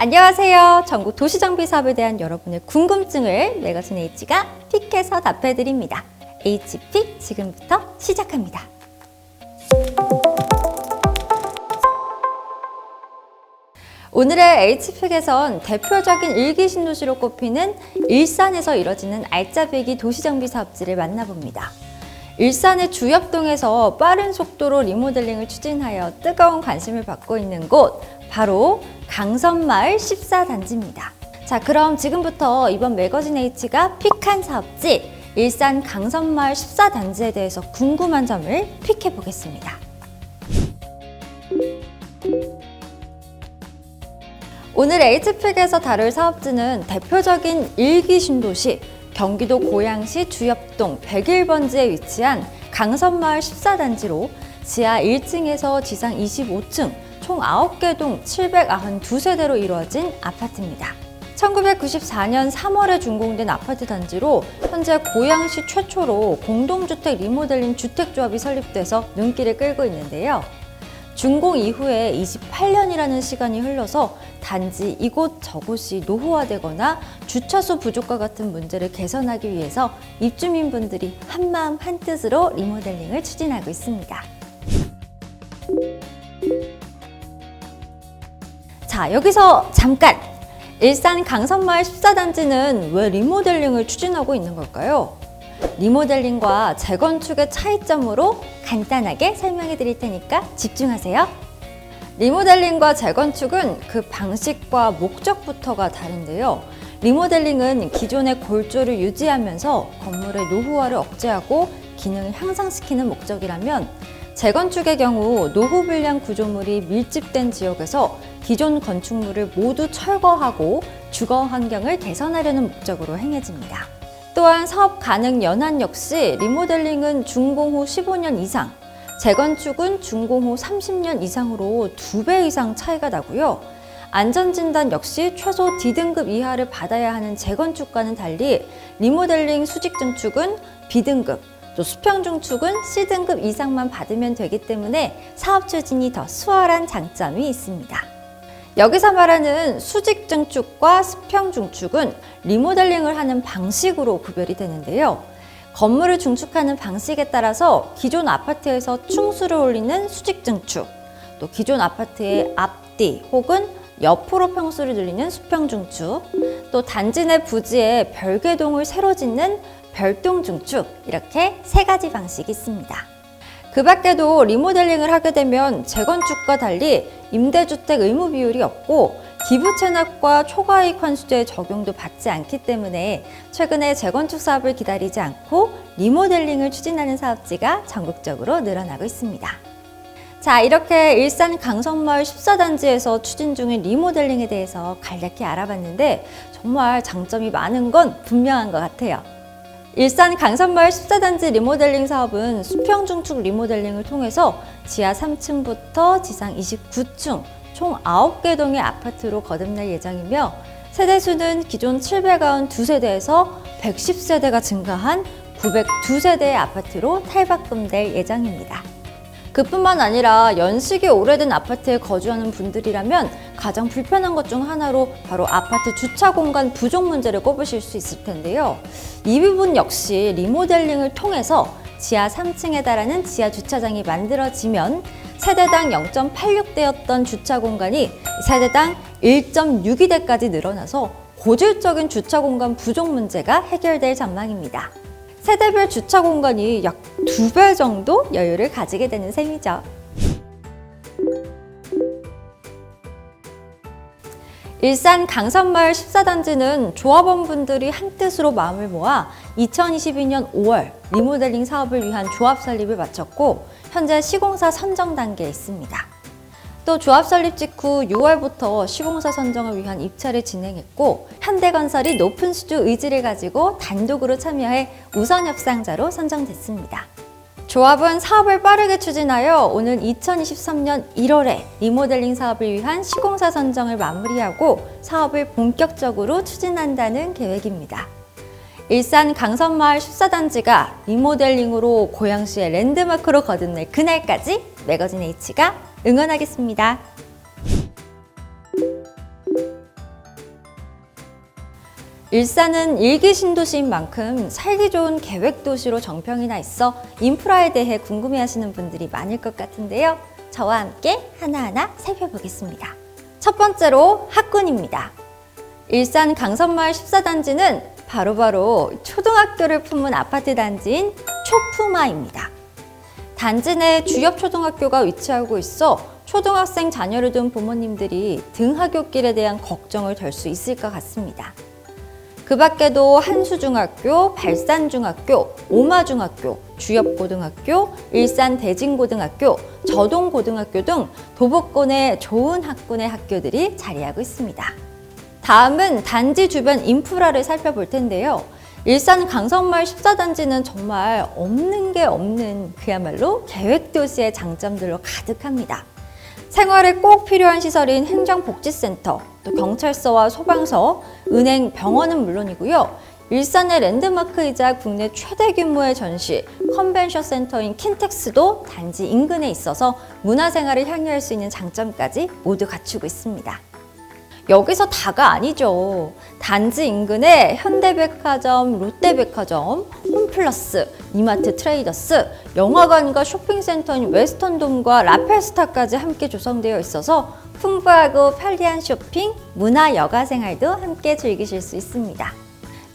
안녕하세요. 전국 도시정비 사업에 대한 여러분의 궁금증을 매거진 H가 픽해서 답해드립니다. H픽 지금부터 시작합니다. 오늘의 H픽에선 대표적인 일기 신도시로 꼽히는 일산에서 이뤄지는 알짜배기 도시정비 사업지를 만나봅니다. 일산의 주엽동에서 빠른 속도로 리모델링을 추진하여 뜨거운 관심을 받고 있는 곳, 바로 강선마을 14단지입니다. 자, 그럼 지금부터 이번 매거진 H가 픽한 사업지, 일산 강선마을 14단지에 대해서 궁금한 점을 픽해 보겠습니다. 오늘 H픽에서 다룰 사업지는 대표적인 일기 신도시 경기도 고양시 주엽동 101번지에 위치한 강선마을 14단지로 지하 1층에서 지상 25층 총 9개 동 792세대로 이루어진 아파트입니다. 1994년 3월에 준공된 아파트 단지로 현재 고양시 최초로 공동주택 리모델링 주택조합이 설립돼서 눈길을 끌고 있는데요. 준공 이후에 28년이라는 시간이 흘러서 단지 이곳 저곳이 노후화되거나 주차수 부족과 같은 문제를 개선하기 위해서 입주민분들이 한마음 한뜻으로 리모델링을 추진하고 있습니다. 자, 여기서 잠깐! 일산 강선마을 14단지는 왜 리모델링을 추진하고 있는 걸까요? 리모델링과 재건축의 차이점으로 간단하게 설명해 드릴 테니까 집중하세요. 리모델링과 재건축은 그 방식과 목적부터가 다른데요. 리모델링은 기존의 골조를 유지하면서 건물의 노후화를 억제하고 기능을 향상시키는 목적이라면 재건축의 경우 노후 불량 구조물이 밀집된 지역에서 기존 건축물을 모두 철거하고 주거 환경을 개선하려는 목적으로 행해집니다. 또한 사업 가능 연한 역시 리모델링은 준공 후 15년 이상, 재건축은 준공 후 30년 이상으로 두 배 이상 차이가 나고요. 안전진단 역시 최소 D등급 이하를 받아야 하는 재건축과는 달리 리모델링 수직증축은 B등급, 또 수평중축은 C등급 이상만 받으면 되기 때문에 사업 추진이 더 수월한 장점이 있습니다. 여기서 말하는 수직 증축과 수평 중축은 리모델링을 하는 방식으로 구별이 되는데요. 건물을 중축하는 방식에 따라서 기존 아파트에서 충수를 올리는 수직 증축, 또 기존 아파트의 앞뒤 혹은 옆으로 평수를 늘리는 수평 중축, 또 단지 내 부지에 별개동을 새로 짓는 별동 중축 이렇게 세 가지 방식이 있습니다. 그 밖에도 리모델링을 하게 되면 재건축과 달리 임대주택 의무 비율이 없고 기부 체납과 초과이익 환수제 적용도 받지 않기 때문에 최근에 재건축 사업을 기다리지 않고 리모델링을 추진하는 사업지가 전국적으로 늘어나고 있습니다. 자, 이렇게 일산 강성마을 14단지에서 추진 중인 리모델링에 대해서 간략히 알아봤는데 정말 장점이 많은 건 분명한 것 같아요. 일산 강산마을 14단지 리모델링 사업은 수평 중축 리모델링을 통해서 지하 3층부터 지상 29층 총 9개 동의 아파트로 거듭날 예정이며 세대 수는 기존 792세대에서 110세대가 증가한 902세대의 아파트로 탈바꿈될 예정입니다. 그뿐만 아니라 연식이 오래된 아파트에 거주하는 분들이라면 가장 불편한 것 중 하나로 바로 아파트 주차 공간 부족 문제를 꼽으실 수 있을 텐데요. 이 부분 역시 리모델링을 통해서 지하 3층에 달하는 지하 주차장이 만들어지면 세대당 0.86대였던 주차 공간이 세대당 1.62대까지 늘어나서 고질적인 주차 공간 부족 문제가 해결될 전망입니다. 세대별 주차 공간이 약 두 배 정도 여유를 가지게 되는 셈이죠. 일산 강산마을 14단지는 조합원분들이 한뜻으로 마음을 모아 2022년 5월 리모델링 사업을 위한 조합 설립을 마쳤고 현재 시공사 선정 단계에 있습니다. 또 조합 설립 직후 6월부터 시공사 선정을 위한 입찰을 진행했고 현대건설이 높은 수주 의지를 가지고 단독으로 참여해 우선 협상자로 선정됐습니다. 조합은 사업을 빠르게 추진하여 오는 2023년 1월에 리모델링 사업을 위한 시공사 선정을 마무리하고 사업을 본격적으로 추진한다는 계획입니다. 일산 강선마을 14단지가 리모델링으로 고양시의 랜드마크로 거듭날 그날까지 매거진 H가 응원하겠습니다. 일산은 일기 신도시인 만큼 살기 좋은 계획 도시로 정평이 나 있어 인프라에 대해 궁금해 하시는 분들이 많을 것 같은데요. 저와 함께 하나하나 살펴보겠습니다. 첫 번째로 학군입니다. 일산 강선마을 14단지는 바로바로 초등학교를 품은 아파트 단지인 초푸마입니다. 단지 내 주엽 초등학교가 위치하고 있어 초등학생 자녀를 둔 부모님들이 등하굣길에 대한 걱정을 덜 수 있을 것 같습니다. 그 밖에도 한수중학교, 발산중학교, 오마중학교, 주엽고등학교, 일산대진고등학교, 저동고등학교 등 도보권의 좋은 학군의 학교들이 자리하고 있습니다. 다음은 단지 주변 인프라를 살펴볼 텐데요. 일산 강성마을 14단지는 정말 없는 게 없는 그야말로 계획도시의 장점들로 가득합니다. 생활에 꼭 필요한 시설인 행정복지센터, 또 경찰서와 소방서, 은행, 병원은 물론이고요. 일산의 랜드마크이자 국내 최대 규모의 전시, 컨벤션 센터인 킨텍스도 단지 인근에 있어서 문화생활을 향유할 수 있는 장점까지 모두 갖추고 있습니다. 여기서 다가 아니죠. 단지 인근에 현대백화점, 롯데백화점, 홈플러스, 이마트 트레이더스, 영화관과 쇼핑센터인 웨스턴돔과 라펠스타까지 함께 조성되어 있어서 풍부하고 편리한 쇼핑, 문화 여가 생활도 함께 즐기실 수 있습니다.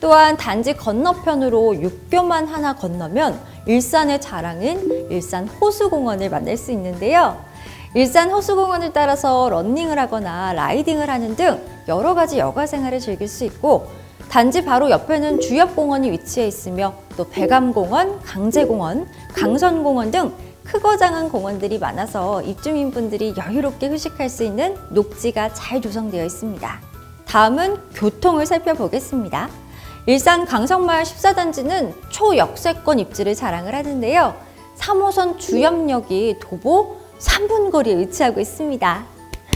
또한 단지 건너편으로 육교만 하나 건너면 일산의 자랑인 일산 호수공원을 만날 수 있는데요. 일산 호수공원을 따라서 런닝을 하거나 라이딩을 하는 등 여러 가지 여가 생활을 즐길 수 있고 단지 바로 옆에는 주엽공원이 위치해 있으며 또 백암공원, 강제공원, 강선공원 등 크고 작은 공원들이 많아서 입주민분들이 여유롭게 휴식할 수 있는 녹지가 잘 조성되어 있습니다. 다음은 교통을 살펴보겠습니다. 일산 강성마을 14단지는 초역세권 입지를 자랑을 하는데요. 3호선 주엽역이 도보 3분 거리에 위치하고 있습니다.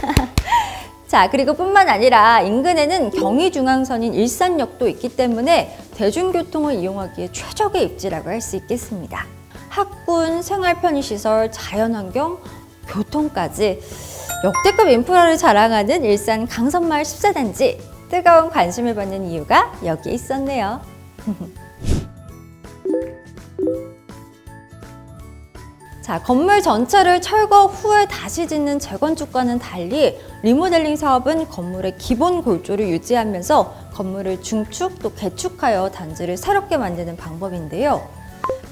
자, 그리고 뿐만 아니라 인근에는 경의중앙선인 일산역도 있기 때문에 대중교통을 이용하기에 최적의 입지라고 할 수 있겠습니다. 학군, 생활편의시설, 자연환경, 교통까지 역대급 인프라를 자랑하는 일산 강선마을 14단지 뜨거운 관심을 받는 이유가 여기에 있었네요. 자, 건물 전체를 철거 후에 다시 짓는 재건축과는 달리 리모델링 사업은 건물의 기본 골조를 유지하면서 건물을 중축 또 개축하여 단지를 새롭게 만드는 방법인데요.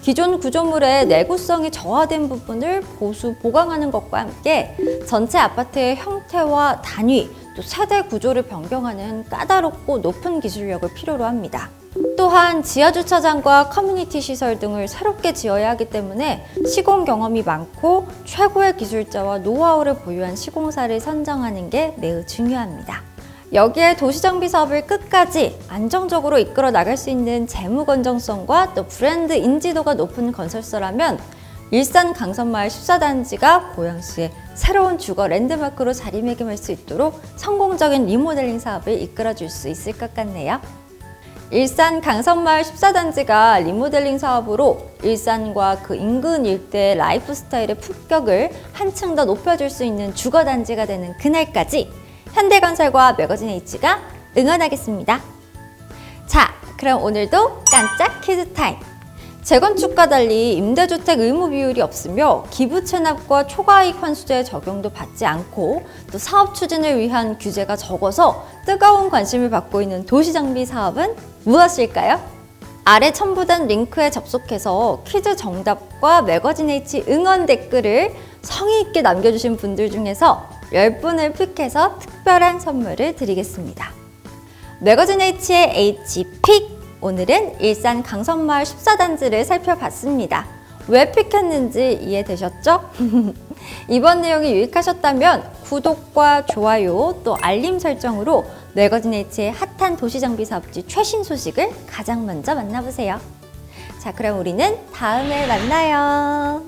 기존 구조물의 내구성이 저하된 부분을 보수 보강하는 것과 함께 전체 아파트의 형태와 단위 또 세대 구조를 변경하는 까다롭고 높은 기술력을 필요로 합니다. 또한 지하주차장과 커뮤니티 시설 등을 새롭게 지어야 하기 때문에 시공 경험이 많고 최고의 기술자와 노하우를 보유한 시공사를 선정하는 게 매우 중요합니다. 여기에 도시정비 사업을 끝까지 안정적으로 이끌어 나갈 수 있는 재무 건정성과 또 브랜드 인지도가 높은 건설사라면 일산 강선마을 14단지가 고양시의 새로운 주거 랜드마크로 자리매김할 수 있도록 성공적인 리모델링 사업을 이끌어 줄 수 있을 것 같네요. 일산 강선마을 14단지가 리모델링 사업으로 일산과 그 인근 일대의 라이프 스타일의 품격을 한층 더 높여줄 수 있는 주거단지가 되는 그날까지 현대건설과 매거진 H가 응원하겠습니다. 자, 그럼 오늘도 깜짝 퀴즈 타임! 재건축과 달리 임대주택 의무 비율이 없으며 기부 체납과 초과이익 환수제 적용도 받지 않고 또 사업 추진을 위한 규제가 적어서 뜨거운 관심을 받고 있는 도시정비 사업은 무엇일까요? 아래 첨부된 링크에 접속해서 퀴즈 정답과 매거진 H 응원 댓글을 성의 있게 남겨주신 분들 중에서 10분을 픽해서 특별한 선물을 드리겠습니다. 매거진 H의 H픽! 오늘은 일산 강선마을 14단지를 살펴봤습니다. 왜 픽했는지 이해되셨죠? 이번 내용이 유익하셨다면 구독과 좋아요 또 알림 설정으로 매거진 H의 핫한 도시정비 사업지 최신 소식을 가장 먼저 만나보세요. 자, 그럼 우리는 다음에 만나요.